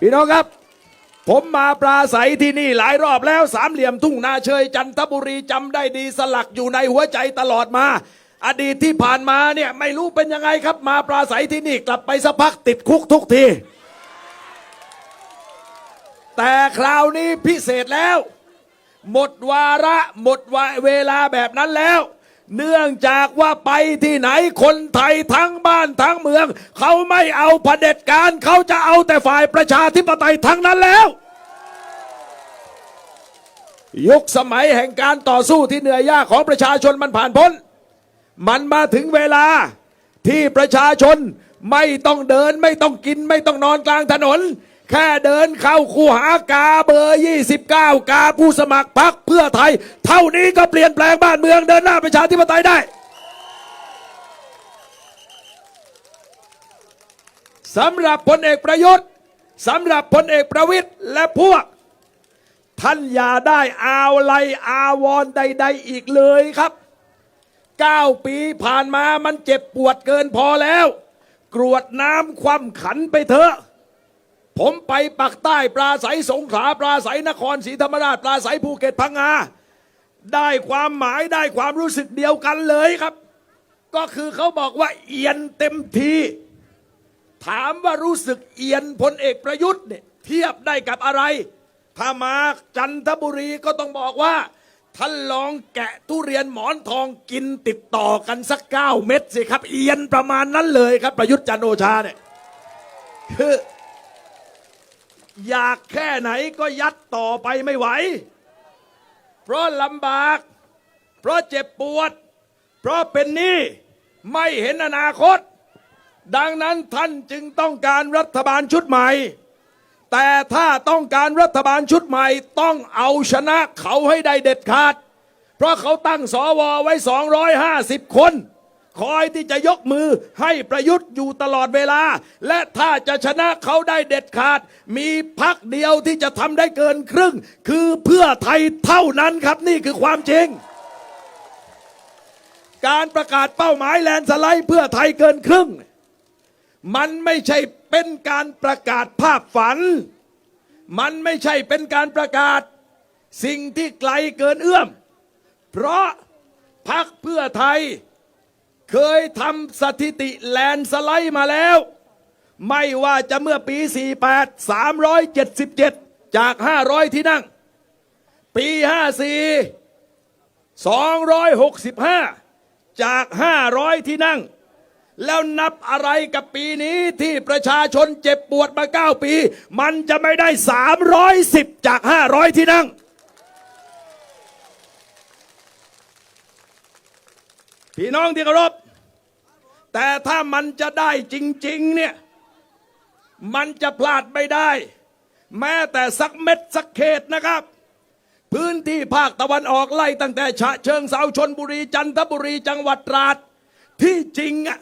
พี่น้องครับ ผมมาปราศัยที่นี่หลายรอบแล้วสามเหลี่ยมทุ่งนาเชยจันทบุรีจำได้ดีสลักอยู่ในหัวใจตลอดมา อดีตที่ผ่านมาเนี่ยไม่รู้เป็นยังไงครับ มาปราศัยที่นี่กลับไปสักพักติดคุกทุกที แต่คราวนี้พิเศษแล้ว หมดวาระหมดวเวลาแบบนั้นแล้ว เนื่องจากว่าไปที่ไหนคนไทยทั้งบ้านทั้งเมือง เขาไม่เอาเผด็จการเขาจะเอาแต่ฝ่ายประชาธิปไตยทั้งนั้นแล้ว ยุคสมัยแห่งการต่อสู้ที่เหนื่อยยากของประชาชนมันผ่านพ้น มันมาถึงเวลาที่ประชาชนไม่ต้องเดินไม่ต้องกินไม่ต้องนอนกลางถนน แค่เดินเข้าคูหากาเบอร์ 29 กาผู้สมัครพรรคเพื่อไทย เท่านี้ก็เปลี่ยนแปลงบ้านเมืองเดินหน้าประชาธิปไตยได้สำหรับพลเอกประยุทธ์สำหรับพลเอกประวิตยและพวก ท่านอย่าได้อาวไลอาวรใด ๆ อีกเลยครับ 9 ปีผ่านมามันเจ็บปวดเกินพอแล้ว กรวดน้ำคว่ำขันไปเถอะ ผมไปปักใต้ปลาใสสงขลาปลาใสนครศรีธรรมราชปลาใสภูเก็ตพังงาได้ความหมายได้ความรู้สึกเดียวกันเลยครับ ก็คือเขาบอกว่าเอียนเต็มทีถามว่ารู้สึกเอียนพลเอกประยุทธ์เนี่ยเทียบได้กับอะไร ถ้ามาจันทบุรีก็ต้องบอกว่าท่านลองแกะทุเรียนหมอนทองกินติดต่อกันสักเก้าเม็ดสิครับ เอียนประมาณนั้นเลยครับ ประยุทธ์จันโอชาเนี่ยคือ อยากแค่ไหนก็ยัดต่อไปไม่ไหว เพราะลำบาก เพราะเจ็บปวด เพราะเป็นหนี้ไม่เห็นอนาคต ดังนั้นท่านจึงต้องการรัฐบาลชุดใหม่ แต่ถ้าต้องการรัฐบาลชุดใหม่ต้องเอาชนะเขาให้ได้เด็ดขาด เพราะเขาตั้งสวไว้ 250 คน คอยที่จะยกมือให้ประยุทธ์อยู่ตลอดเวลา และถ้าจะชนะเขาได้เด็ดขาด มีพักเดียวที่จะทำได้เกินครึ่ง คือเพื่อไทยเท่านั้นครับนี่คือความจริง การประกาศเป้าหมายแลนสไลด์เพื่อไทยเกินครึ่ง มันไม่ใช่เป็นการประกาศภาพฝัน มันไม่ใช่เป็นการประกาศสิ่งที่ไกลเกินเอื้อม เพราะพักเพื่อไทย เคยทำสถิติแลนสไลด์มาแล้ว ไม่ว่าจะเมื่อปี 48 377 จาก 500 ที่นั่ง ปี 54 265 จาก 500 ที่นั่ง แล้วนับอะไรกับปีนี้ที่ประชาชนเจ็บปวดมา 9 ปี มันจะไม่ได้ 310 จาก 500 ที่นั่ง พี่น้องที่เคารพแต่ถ้ามันจะได้จริง ๆ เนี่ย มันจะพลาดไม่ได้ แม้แต่สักเม็ดสักเขตนะครับ พื้นที่ภาคตะวันออกไล่ตั้งแต่ฉะเชิงเซาชนบุรีจันทบุรีจังหวัดตราด ที่จริงอะ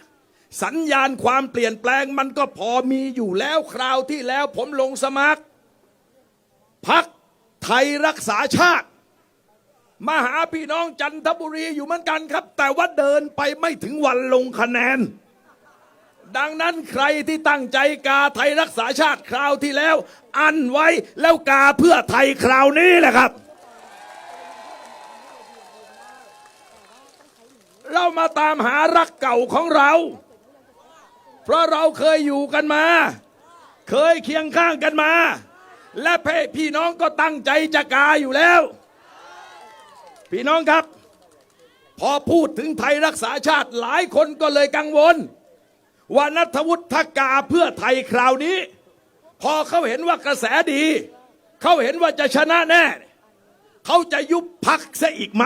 สัญญาณความเปลี่ยนแปลงมันก็พอมีอยู่แล้วคราวที่แล้วผมลงสมัครพักไทยรักษาชาติ มาหาพี่น้องจันทบุรีอยู่เหมือนกันครับ แต่ว่าเดินไปไม่ถึงวันลงคะแนน ดังนั้นใครที่ตั้งใจกาไทยรักษาชาติคราวที่แล้ว อันไว้แล้วกาเพื่อไทยคราวนี้แหละครับ เรามาตามหารักเก่าของเรา เพราะเราเคยอยู่กันมา เคยเคียงข้างกันมา และพี่น้องก็ตั้งใจจะกาอยู่แล้ว พี่น้องครับ พอพูดถึงไทยรักษาชาติหลายคนก็เลยกังวล ว่านัทวุฒิกาเพื่อไทยคราวนี้ พอเขาเห็นว่ากระแสดี เขาเห็นว่าจะชนะแน่ เขาจะยุบพักซะอีกไหม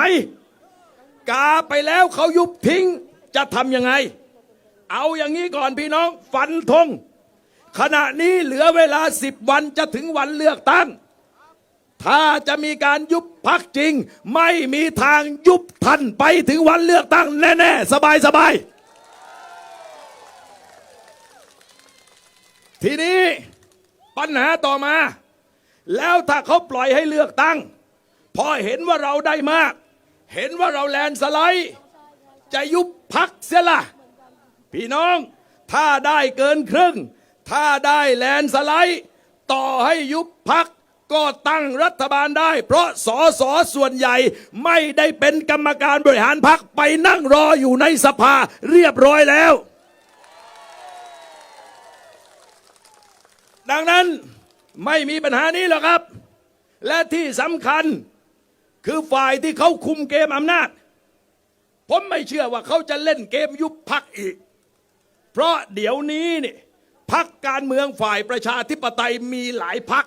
กาไปแล้วเขายุบทิ้งจะทำยังไง เอาอย่างนี้ก่อนพี่น้อง ฟันธงขณะนี้เหลือเวลาสิบวันจะถึงวันเลือกตั้ง ถ้าจะมีการยุบพักจริง ไม่มีทางยุบทันไปถึงวันเลือกตั้งแน่ ๆ สบายๆทีนี้ปัญหาต่อมา แล้วถ้าเขาปล่อยให้เลือกตั้ง พอเห็นว่าเราได้มาก เห็นว่าเราแลนสไลด์ จะยุบพักเสียละพี่น้องถ้าได้เกินครึ่ง ถ้าได้แลนสไลด์ ต่อให้ยุบพัก ก็ตั้งรัฐบาลได้ เพราะสอสอส่วนใหญ่ไม่ได้เป็นกรรมการบริหารพักไปนั่งรออยู่ในสภาเรียบร้อยแล้ว ดังนั้นไม่มีปัญหานี้หรอกครับ และที่สำคัญคือฝ่ายที่เขาคุมเกมอำนาจ ผมไม่เชื่อว่าเขาจะเล่นเกมยุบพักอีก เพราะเดี๋ยวนี้นี่พักการเมืองฝ่ายประชาธิปไตยมีหลายพัก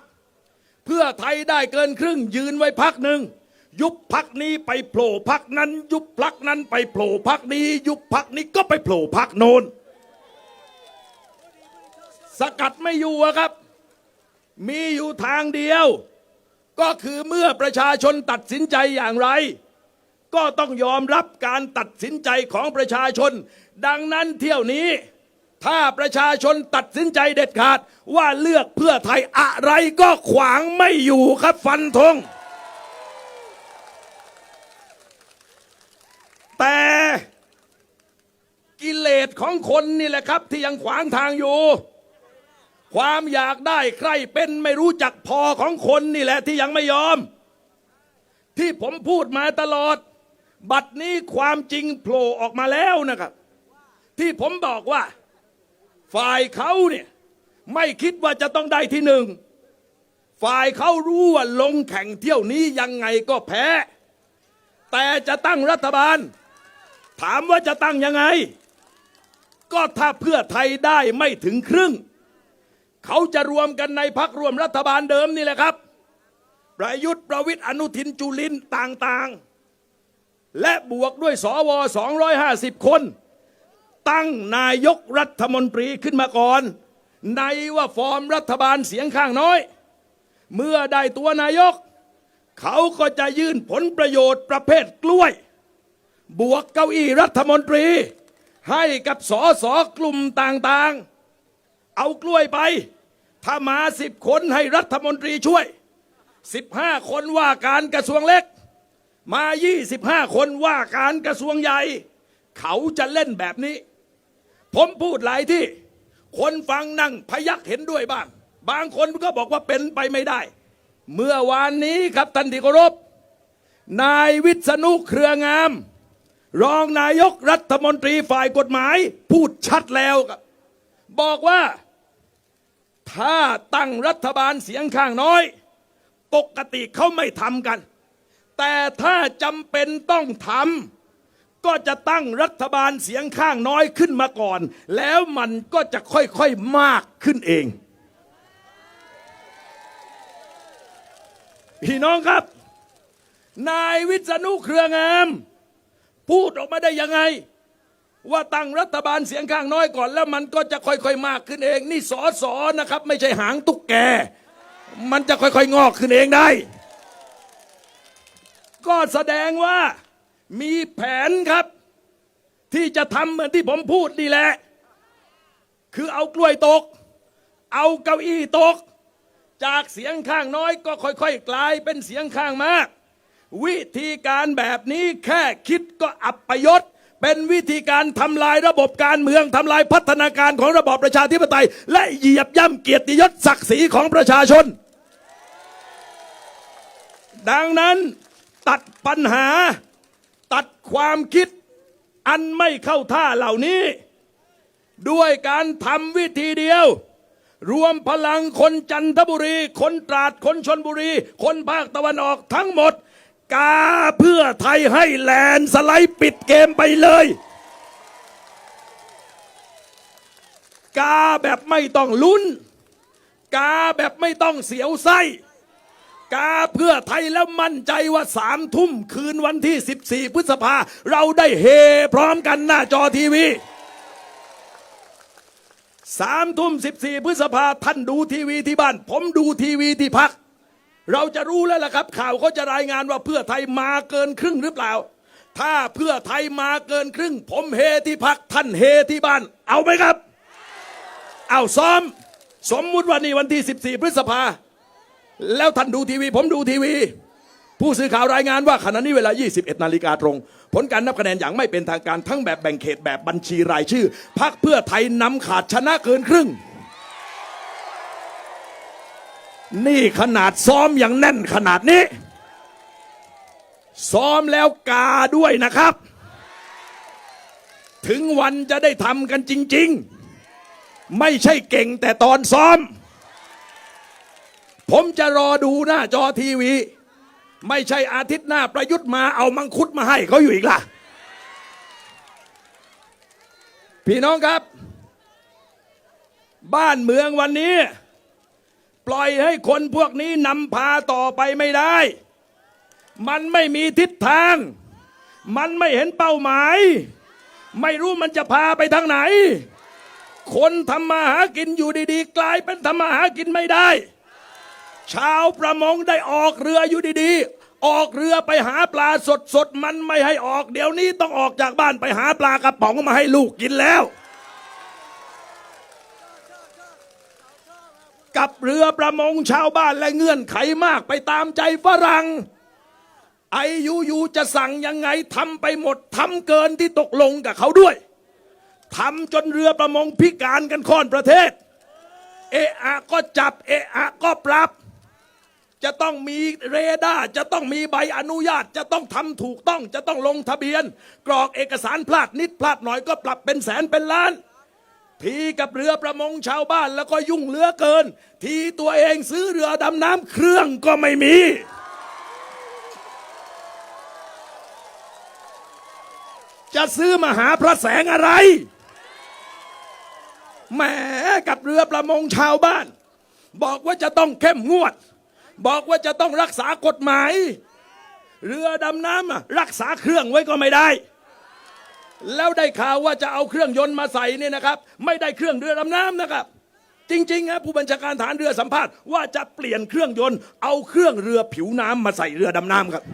เพื่อไทยได้เกินครึ่งยืนไว้พักหนึ่ง ยุบพักนี้ไปโผล่พักนั้น ยุบพักนั้นไปโผล่พักนี้ ยุบพักนี้ก็ไปโผล่พักโน้นสกัดไม่อยู่ครับ มีอยู่ทางเดียว ก็คือเมื่อประชาชนตัดสินใจอย่างไร ก็ต้องยอมรับการตัดสินใจของประชาชน ดังนั้นเที่ยวนี้ ถ้าประชาชนตัดสินใจเด็ดขาด ว่าเลือกเพื่อไทยอะไรก็ขวางไม่อยู่ครับฟันธงแต่กิเลสของคนนี่แหละครับ ที่ยังขวางทางอยู่ ความอยากได้ใครเป็นไม่รู้จักพอของคนนี่แหละที่ยังไม่ยอม ที่ผมพูดมาตลอด บัดนี้ความจริงโผล่ออกมาแล้วนะครับ ที่ผมบอกว่า ฝ่ายเขาเนี่ยไม่คิดว่าจะต้องได้ที่หนึ่ง ฝ่ายเขารู้ว่าลงแข่งเที่ยวนี้ยังไงก็แพ้ แต่จะตั้งรัฐบาล ถามว่าจะตั้งยังไง ก็ถ้าเพื่อไทยได้ไม่ถึงครึ่ง เขาจะรวมกันในพักรวมรัฐบาลเดิมนี่แหละครับประยุทธ์ประวิทย์อนุทินจุลินต่างๆ และบวกด้วยสว250 คน ตั้งนายกรัฐมนตรีขึ้นมาก่อน ในว่าฟอร์มรัฐบาลเสียงข้างน้อย เมื่อได้ตัวนายก เขาก็จะยื่นผลประโยชน์ประเภทกล้วย บวกเก้าอี้รัฐมนตรี ให้กับสอสอกลุ่มต่างๆ เอากล้วยไป ถ้ามาสิบคนให้รัฐมนตรีช่วยสิบห้าคนว่าการกระทรวงเล็ก มายี่สิบห้าคนว่าการกระทรวงใหญ่เขาจะเล่นแบบนี้ ผมพูดหลายที่ คนฟังนั่งพยักเห็นด้วยบ้าง บางคนก็บอกว่าเป็นไปไม่ได้ เมื่อวานนี้ครับท่านที่เคารพนายวิษณุเครืองาม รองนายกรัฐมนตรีฝ่ายกฎหมาย พูดชัดแล้วครับบอกว่าถ้าตั้งรัฐบาลเสียงข้างน้อย ปกติเขาไม่ทำกัน แต่ถ้าจำเป็นต้องทำ ก็จะตั้งรัฐบาลเสียงข้างน้อยขึ้นมาก่อน แล้วมันก็จะค่อยๆมากขึ้นเอง พี่น้องครับ นายวิษณุเครืองาม พูดออกมาได้ยังไง ว่าตั้งรัฐบาลเสียงข้างน้อยก่อน แล้วมันก็จะค่อยๆมากขึ้นเอง นี่สอสอนะครับ ไม่ใช่หางตุ๊กแก มันจะค่อยๆงอกขึ้นเองได้ ก็แสดงว่า มีแผนครับ ที่จะทำเหมือนที่ผมพูดนี่แหละ คือเอากล้วยตก เอาเก้าอี้ตก จากเสียงข้างน้อยก็ค่อยๆ กลายเป็นเสียงข้างมาก วิธีการแบบนี้แค่คิดก็อับประยศเป็นวิธีการทำลายระบบการเมืองทำลายพัฒนาการของระบอบประชาธิปไตย และเหยียบย่ำเกียรติยศศักดิ์ศรีของประชาชน ดังนั้นตัดปัญหา ตัดความคิดอันไม่เข้าท่าเหล่านี้ ด้วยการทำวิธีเดียว รวมพลังคนจันทบุรี คนตราดคนชนบุรี คนภาคตะวันออกทั้งหมด กาเพื่อไทยให้แลนสไลด์ปิดเกมไปเลย กาแบบไม่ต้องลุ้น กาแบบไม่ต้องเสียวไส้ กาเพื่อไทยแล้วมั่นใจว่าสามทุ่มคืนวันที่ 14 พฤษภา เราได้เฮพร้อมกันหน้าจอทีวีสามทุ่มสิบสี่พฤษภาท่านดูทีวีที่บ้าน ผมดูทีวีที่พัก เราจะรู้แล้วล่ะครับ ข่าวเขาจะรายงานว่าเพื่อไทยมาเกินครึ่งหรือเปล่า ถ้าเพื่อไทยมาเกินครึ่ง ผมเฮที่พักท่านเฮที่บ้าน เอาไหมครับ เอาซ้อม สมมุติว่านี่วันที่ 14 พฤษภา แล้วท่านดูทีวี ผมดูทีวี ผู้สื่อข่าวรายงานว่าขณะนี้เวลา 21 นาฬิกาตรง ผลการนับคะแนนอย่างไม่เป็นทางการทั้งแบบแบ่งเขตแบบบัญชีรายชื่อพักเพื่อไทยนำขาดชนะเกินครึ่ง นี่ขนาดซ้อมอย่างแน่นขนาดนี้ ซ้อมแล้วกาด้วยนะครับ ถึงวันจะได้ทำกันจริง ๆ ไม่ใช่เก่งแต่ตอนซ้อม ผมจะรอดูหน้าจอทีวี ไม่ใช่อาทิตย์หน้าประยุทธ์มาเอามังคุดมาให้เขาอยู่อีกล่ะ พี่น้องครับ บ้านเมืองวันนี้ ปล่อยให้คนพวกนี้นำพาต่อไปไม่ได้ มันไม่มีทิศทาง มันไม่เห็นเป้าหมาย ไม่รู้มันจะพาไปทางไหน คนทำมาหากินอยู่ดีๆ กลายเป็นทำมาหากินไม่ได้ ชาวประมงได้ออกเรืออยู่ดีๆ ออกเรือไปหาปลาสดๆมันไม่ให้ออกเดี๋ยวนี้ต้องออกจากบ้านไปหาปลากระป๋องมาให้ลูกกินแล้ว กับเรือประมงชาวบ้านและเงื่อนไขมากไปตามใจฝรั่งไอยูยูจะสั่งยังไงทำไปหมดทำเกินที่ตกลงกับเขาด้วยทำจนเรือประมงพิการกันค่อนประเทศ เอะอะก็จับ เอะอะก็ปรับ จะต้องมีเรดาร์จะต้องมีใบอนุญาต จะต้องทำถูกต้อง จะต้องลงทะเบียน กรอกเอกสารพลาดนิดพลาดหน่อยก็ปรับเป็นแสนเป็นล้าน ทีกับเรือประมงชาวบ้านแล้วก็ยุ่งเหลือเกิน ทีตัวเองซื้อเรือดำน้ำเครื่องก็ไม่มีจะซื้อมาหาพระแสงอะไร แหมกับเรือประมงชาวบ้าน บอกว่าจะต้องเข้มงวด บอกว่าจะต้องรักษากฎหมาย เรือดำน้ำรักษาเครื่องไว้ก็ไม่ได้ แล้วได้ข่าวว่าจะเอาเครื่องยนต์มาใส่เนี่ยนะครับ ไม่ได้เครื่องเรือดำน้ำนะครับ จริงๆครับผู้บัญชาการฐานเรือสัมภาษณ์ว่าจะเปลี่ยนเครื่องยนต์เอาเครื่องเรือผิวน้ำมาใส่เรือดำน้ำครับ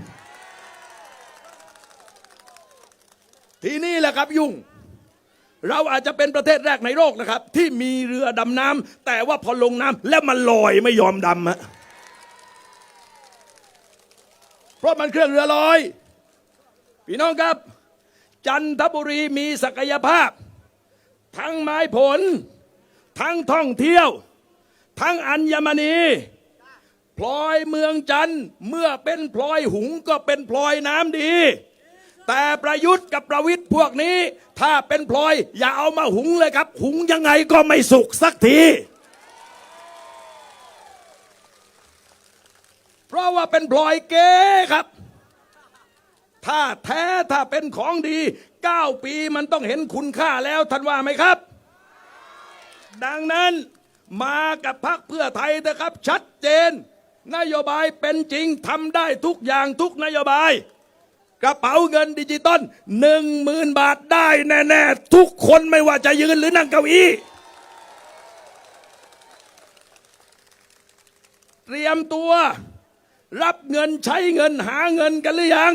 ทีนี้แหละครับยุ่งเราอาจจะเป็นประเทศแรกในโลกนะครับ ที่มีเรือดำน้ำแต่ว่าพอลงน้ำแล้วมันลอยไม่ยอมดำฮะ เพราะมันเครื่องเรือลอย พี่น้องครับ จันทบุรีมีศักยภาพ ทั้งไม้ผล ทั้งท่องเที่ยว ทั้งอัญมณีพลอยเมืองจันเมื่อเป็นพลอยหุงก็เป็นพลอยน้ำดี แต่ประยุทธ์กับประวิทย์พวกนี้ ถ้าเป็นพลอยอย่าเอามาหุงเลยครับ หุงยังไงก็ไม่สุกสักที เพราะว่าเป็นพลอยเก๊ครับ ถ้าแท้ถ้าเป็นของดี 9 ปีมันต้องเห็นคุณค่าแล้วท่านว่าไหมครับ ดังนั้นมากับพักเพื่อไทยนะครับ ชัดเจน นโยบายเป็นจริงทำได้ทุกอย่างทุกนโยบาย กระเป๋าเงินดิจิตอลหนึ่งมืนบาทได้แน่ๆ ทุกคนไม่ว่าจะยืนหรือนั่งเก้าอี้เตรียมตัว รับเงินใช้เงินหาเงินกันหรือยัง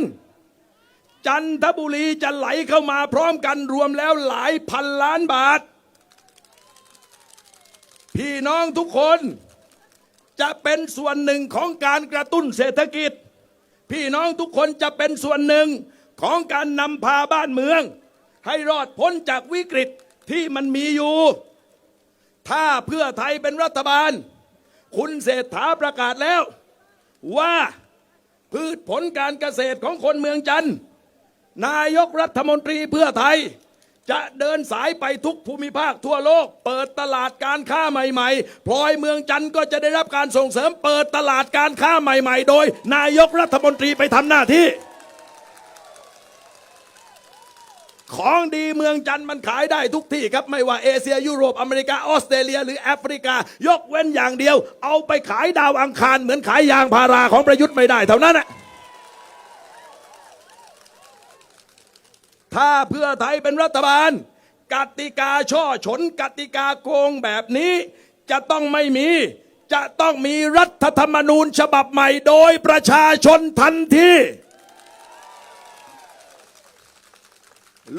จันทบุรีจะไหลเข้ามาพร้อมกันรวมแล้วหลายพันล้านบาท พี่น้องทุกคนจะเป็นส่วนหนึ่งของการกระตุ้นเศรษฐกิจ พี่น้องทุกคนจะเป็นส่วนหนึ่งของการนำพาบ้านเมือง ให้รอดพ้นจากวิกฤตที่มันมีอยู่ ถ้าเพื่อไทยเป็นรัฐบาล คุณเศรษฐาประกาศแล้ว ว่าพืชผลการเกษตรของคนเมืองจันทร์นายกรัฐมนตรีเพื่อไทย จะเดินสายไปทุกภูมิภาคทั่วโลก เปิดตลาดการค้าใหม่ๆพลอยเมืองจันทร์ก็จะได้รับการส่งเสริม เปิดตลาดการค้าใหม่ ๆ โดย นายกรัฐมนตรีไปทำหน้าที่ ของดีเมืองจันทร์มันขายได้ทุกที่ครับ ไม่ว่าเอเชียยุโรปอเมริกาออสเตรเลีย หรือแอฟริกา ยกเว้นอย่างเดียว เอาไปขายดาวอังคารเหมือนขายยางพาราของประยุทธ์ไม่ได้เท่านั้นนะถ้าเพื่อไทยเป็นรัฐบาล กติกาช่อฉนกติกาโกงแบบนี้ จะต้องไม่มี จะต้องมีรัฐธรรมนูญฉบับใหม่โดยประชาชนทันที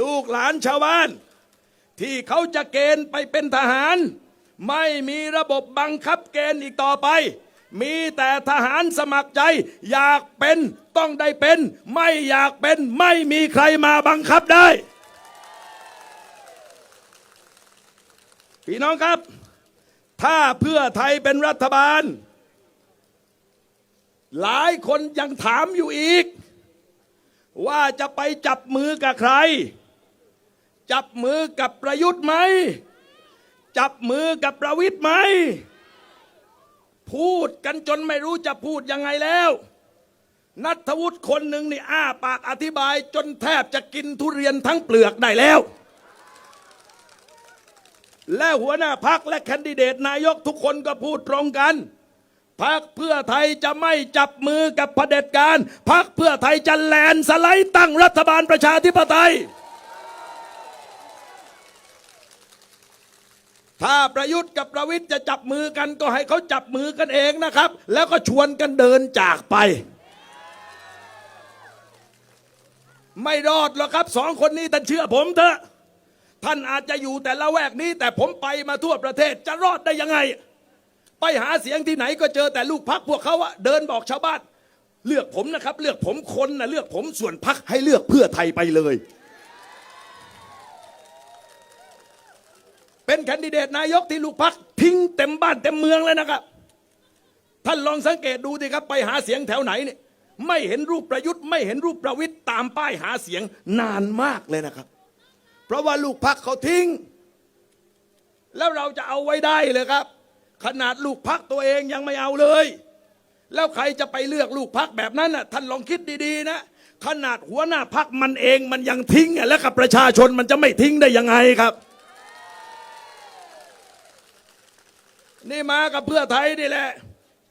ลูกหลานชาวบ้าน ที่เขาจะเกณฑ์ไปเป็นทหาร ไม่มีระบบบังคับเกณฑ์อีกต่อไป มีแต่ทหารสมัครใจ อยากเป็นต้องได้เป็น ไม่อยากเป็นไม่มีใครมาบังคับได้ พี่น้องครับ ถ้าเพื่อไทยเป็นรัฐบาล หลายคนยังถามอยู่อีก ว่าจะไปจับมือกับใคร จับมือกับประยุทธ์ไหม จับมือกับประวิทย์ไหม พูดกันจนไม่รู้จะพูดยังไงแล้ว นัทวุฒิคนหนึ่งนี่อ้าปากอธิบายจนแทบจะกินทุเรียนทั้งเปลือกได้แล้ว และหัวหน้าพักและแคนดิเดตนายกทุกคนก็พูดตรงกัน พักเพื่อไทยจะไม่จับมือกับเผด็จการพักเพื่อไทยจะแลนสไลด์ตั้งรัฐบาลประชาธิปไตย ถ้าประยุทธ์กับประวิทย์จะจับมือกันก็ให้เขาจับมือกันเองนะครับ แล้วก็ชวนกันเดินจากไป ไม่รอดหรอกครับสองคนนี้ท่านเชื่อผมเถอะ ท่านอาจจะอยู่แต่ละแวกนี้แต่ผมไปมาทั่วประเทศจะรอดได้ยังไง ไปหาเสียงที่ไหนก็เจอแต่ลูกพักพวกเขาอะเดินบอกชาวบ้าน เลือกผมนะครับ เลือกผมคนนะเลือกผมส่วนพักให้เลือกเพื่อไทยไปเลย เป็นแคนดิเดตนายกที่ลูกพักทิ้งเต็มบ้านเต็มเมืองเลยนะครับ ท่านลองสังเกตดูสิครับ ไปหาเสียงแถวไหนเนี่ยไม่เห็นรูปประยุทธ์ไม่เห็นรูปประวิทย์ตามป้ายหาเสียงนานมากเลยนะครับ เพราะว่าลูกพักเขาทิ้ง แล้วเราจะเอาไว้ได้เลยครับ ขนาดลูกพักตัวเองยังไม่เอาเลย แล้วใครจะไปเลือกลูกพักแบบนั้นน่ะท่านลองคิดดีๆ นะ ขนาดหัวหน้าพักมันเองมันยังทิ้งอะแล้วกับประชาชนมันจะไม่ทิ้งได้ยังไงครับ นี่มากับเพื่อไทยนี่แหละ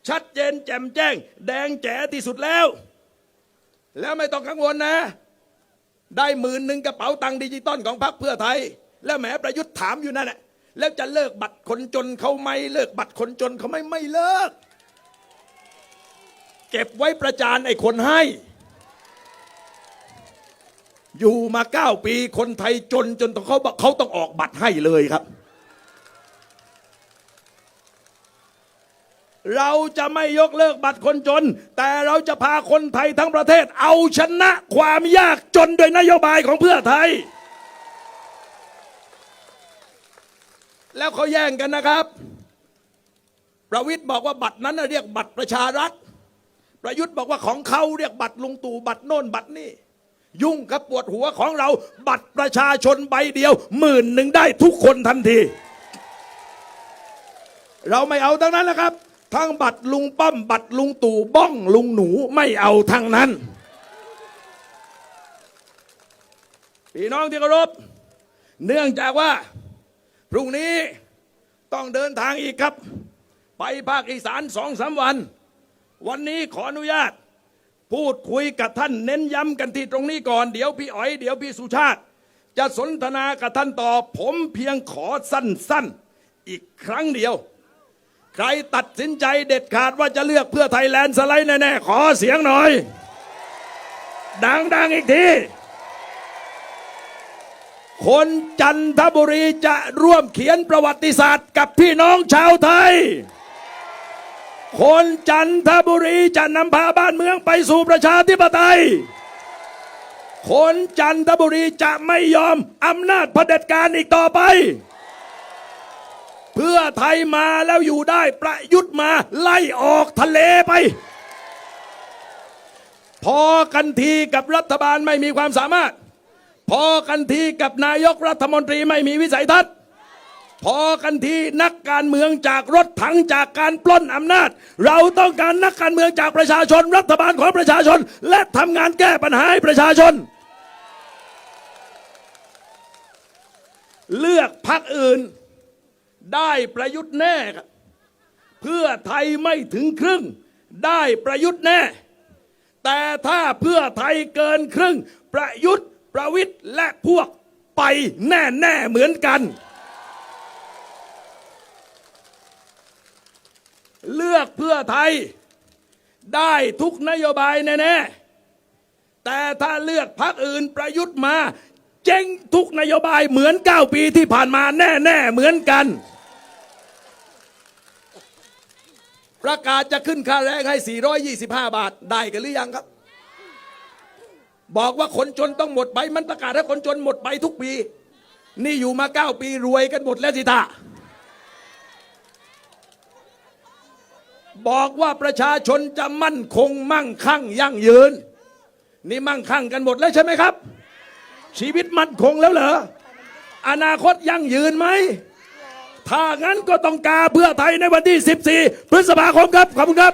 ชัดเจนแจ่มแจ้ง แดงแจ๋ที่สุดแล้ว แล้วไม่ต้องกังวลนะ ได้หมื่นหนึ่งกระเป๋าตังค์ดิจิตอลของพรรคเพื่อไทย แล้วแหมประยุทธ์ถามอยู่นั่นแหละ แล้วจะเลิกบัตรคนจนเขาไหมเลิกบัตรคนจนเขาไม่ไม่เลิก เก็บไว้ประจานไอ้คนให้ อยู่มาเก้าปีคนไทยจนจนต้องเขาเขาต้องออกบัตรให้เลยครับ เราจะไม่ยกเลิกบัตรคนจน แต่เราจะพาคนไทยทั้งประเทศ เอาชนะความยากจนโดยนโยบายของเพื่อไทย แล้วเขาแย่งกันนะครับ ประวิทย์บอกว่าบัตรนั้นเรียกบัตรประชารัฐ ประยุทธ์บอกว่าของเขาเรียกบัตรลุงตู่บัตรโน่นบัตรนี่ยุ่งกับปวดหัวของเราบัตรประชาชนใบเดียวหมื่นหนึ่งได้ทุกคนทันที เราไม่เอาทั้งนั้นนะครับ ทั้งบัตรลุงป้อม บัตรลุงตู่บ้องลุงหนูไม่เอาทั้งนั้น พี่น้องที่เคารพเนื่องจากว่า พรุ่งนี้ต้องเดินทางอีกครับ ไปภาคอีสานสองสามวัน วันนี้ขออนุญาต พูดคุยกับท่านเน้นย้ำกันที่ตรงนี้ก่อน เดี๋ยวพี่อ๋อย เดี๋ยวพี่สุชาติ จะสนทนากับท่านต่อ ผมเพียงขอสั้นๆ อีกครั้งเดียว ใครตัดสินใจเด็ดขาดว่าจะเลือกเพื่อไทยแลนด์สไลด์แน่ๆ ขอเสียงหน่อย ดังๆอีกที คนจันทบุรีจะร่วมเขียนประวัติศาสตร์กับพี่น้องชาวไทย คนจันทบุรีจะนำพาบ้านเมืองไปสู่ประชาธิปไตย คนจันทบุรีจะไม่ยอมอำนาจเผด็จการอีกต่อไป เพื่อไทยมาแล้วอยู่ได้ประยุทธ์มาไล่ออกทะเลไป พอกันทีกับรัฐบาลไม่มีความสามารถ พอกันทีกับนายกรัฐมนตรีไม่มีวิสัยทัศน์ พอกันทีนักการเมืองจากรถถังจากการปล้นอำนาจ เราต้องการนักการเมืองจากประชาชน รัฐบาลของประชาชน และทำงานแก้ปัญหาให้ประชาชน เลือกพรรคอื่นได้ประยุทธ์แน่เพื่อไทยไม่ถึงครึ่ง ได้ประยุทธ์แน่ แต่ถ้าเพื่อไทยเกินครึ่งประยุทธ์ ประวิทย์และพวกไปแน่แน่ๆเหมือนกัน เลือกเพื่อไทย ได้ทุกนโยบายแน่ๆ แต่ถ้าเลือกพรรคอื่นประยุทธ์มา เจ๊งทุกนโยบายเหมือน 9 ปีที่ผ่านมาแน่ๆ เหมือนกัน ประกาศจะขึ้นค่าแรงให้ 425 บาท ได้กันหรือยังครับ บอกว่าคนจนต้องหมดไป มันประกาศให้คนจนหมดไปทุกปี นี่อยู่มา9ปีรวยกันหมดแล้วสิท่าบอกว่าประชาชนจะมั่นคงมั่งคั่งยั่งยืน นี่มั่งคั่งกันหมดแล้วใช่ไหมครับ ชีวิตมั่นคงแล้วเหรออนาคตยั่งยืนไหมถ้างั้นก็ต้องกาเพื่อไทยในวันที่ 14 พฤษภาคมครับ ขอบคุณครับ